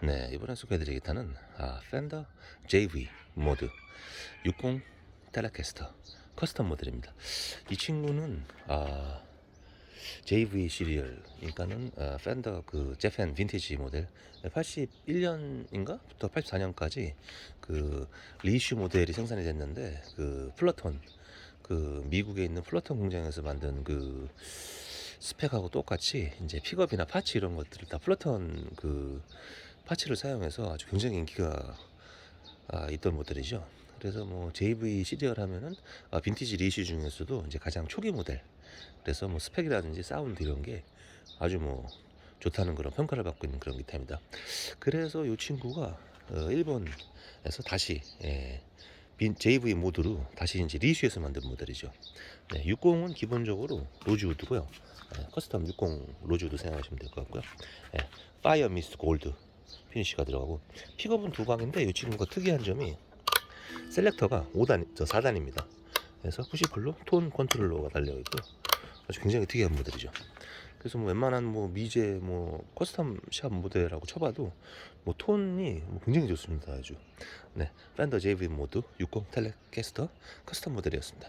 네, 이번에 소개해드릴 기타는 아, 펜더 JV 모드. 60 텔레캐스터 커스텀 모델입니다. 이 친구는 아, JV 시리얼, 그러니까는 아, 펜더 그 재팬 빈티지 모델. 81년인가부터 84년까지 그 리슈 모델이 생산이 됐는데 그 플러톤 그 미국에 있는 플러톤 공장에서 만든 그 스펙하고 똑같이 이제 픽업이나 파츠 이런 것들을 다 플러톤 그 파츠를 사용해서 아주 굉장히 인기가 아, 있던 모델이죠. 그래서 뭐 JV 시리얼 하면은 아, 빈티지 리슈 중에서도 이제 가장 초기 모델. 그래서 뭐 스펙이라든지 사운드 이런 게 아주 뭐 좋다는 그런 평가를 받고 있는 그런 기타입니다. 그래서 이 친구가 어, 일본에서 다시 예, 빈 JV 모드로 다시 이제 리슈에서 만든 모델이죠. 네, 60은 기본적으로 로즈우드고요. 예, 커스텀 60 로즈우드 사용하시면 될 것 같고요. 예, 파이어 미스트 골드 피니쉬가 들어가고 픽업은 두 방인데 이 친구가 특이한 점이 셀렉터가 5단, 저 4단입니다. 그래서 푸시플로 톤 컨트롤러가 달려 있고 아주 굉장히 특이한 모델이죠. 그래서 뭐 웬만한 뭐 미제 뭐 커스텀 샵 모델하고 쳐봐도 뭐 톤이 뭐 굉장히 좋습니다. 아주 네 팬더 JV 모드 60 텔레캐스터 커스텀 모델이었습니다.